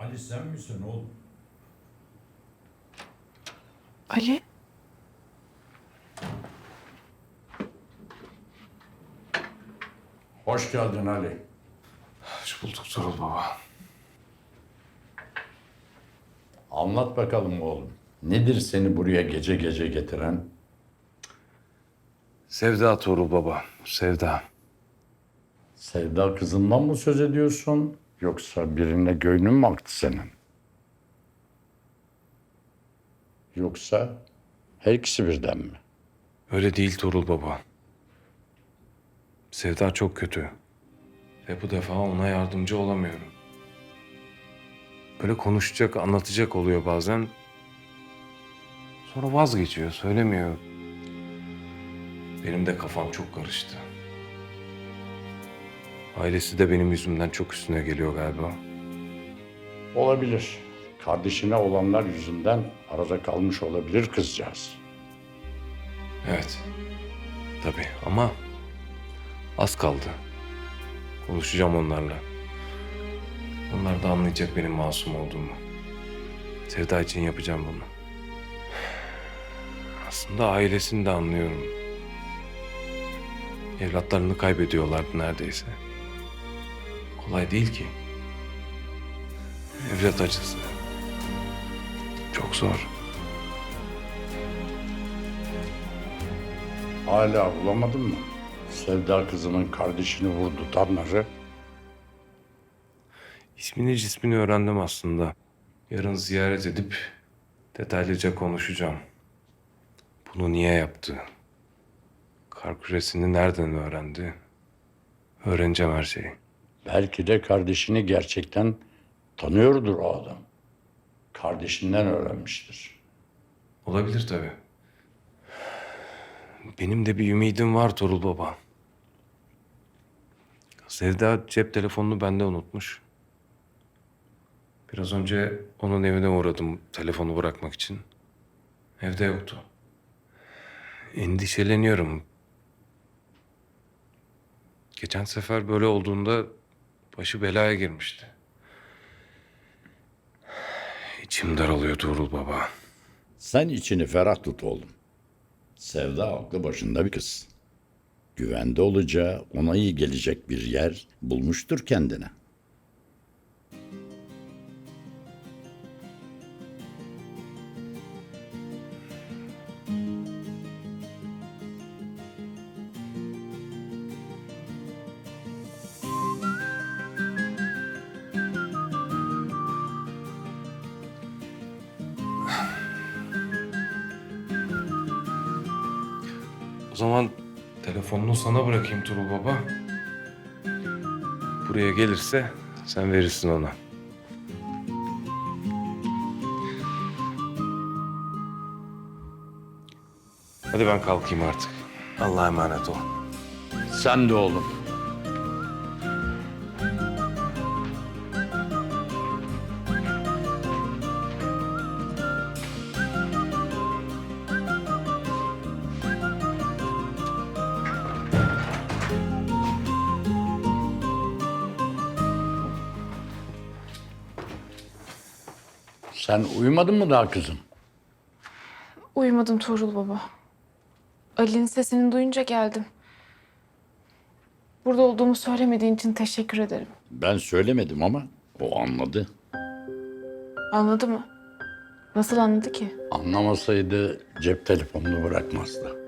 Ali sen misin oğlum? Ali? Hoş geldin Ali. Hoş bulduk Turul Baba. Anlat bakalım oğlum. Nedir seni buraya gece gece getiren? Sevda Turul Baba, Sevda. Sevda kızından mı söz ediyorsun? Yoksa birine göynün mü aktı senin? Yoksa her ikisi birden mi? Öyle değil Turul Baba. Sevda çok kötü. Ve bu defa ona yardımcı olamıyorum. Böyle konuşacak, anlatacak oluyor bazen. Sonra vazgeçiyor, söylemiyor. Benim de kafam çok karıştı. Ailesi de benim yüzümden çok üstüne geliyor galiba. Olabilir. Kardeşine olanlar yüzünden arada kalmış olabilir kızcağız. Evet. Tabii ama az kaldı. Konuşacağım onlarla. Onlar da anlayacak benim masum olduğumu. Sevda için yapacağım bunu. Aslında ailesini de anlıyorum. Evlatlarını kaybediyorlardı neredeyse. Kolay değil ki. Evlat acısı. Çok zor. Hala bulamadın mı? Sevda kızının kardeşini vurdu tanrı. İsmini cismini öğrendim aslında. Yarın ziyaret edip detaylıca konuşacağım. Bunu niye yaptı? Kar küresini nereden öğrendi? Öğreneceğim her şeyi. Belki de kardeşini gerçekten tanıyordur o adam. Kardeşinden öğrenmiştir. Olabilir tabii. Benim de bir ümidim var Torul Baba. Sevda cep telefonunu bende unutmuş. Biraz önce onun evine uğradım telefonu bırakmak için. Evde yoktu. Endişeleniyorum. Geçen sefer böyle olduğunda başı belaya girmişti. İçim daralıyor Tuğrul Baba. Sen içini ferah tut oğlum. Sevda aklı başında bir kız. Güvende olacağı, ona iyi gelecek bir yer bulmuştur kendine. Zaman telefonunu sana bırakayım Turul Baba. Buraya gelirse sen verirsin ona. Hadi ben kalkayım artık. Allah'a emanet ol. Sen de oğlum. Sen uyumadın mı daha kızım? Uyumadım Tuğrul baba. Ali'nin sesini duyunca geldim. Burada olduğumu söylemediğin için teşekkür ederim. Ben söylemedim ama o anladı. Anladı mı? Nasıl anladı ki? Anlamasaydı cep telefonunu bırakmazdı.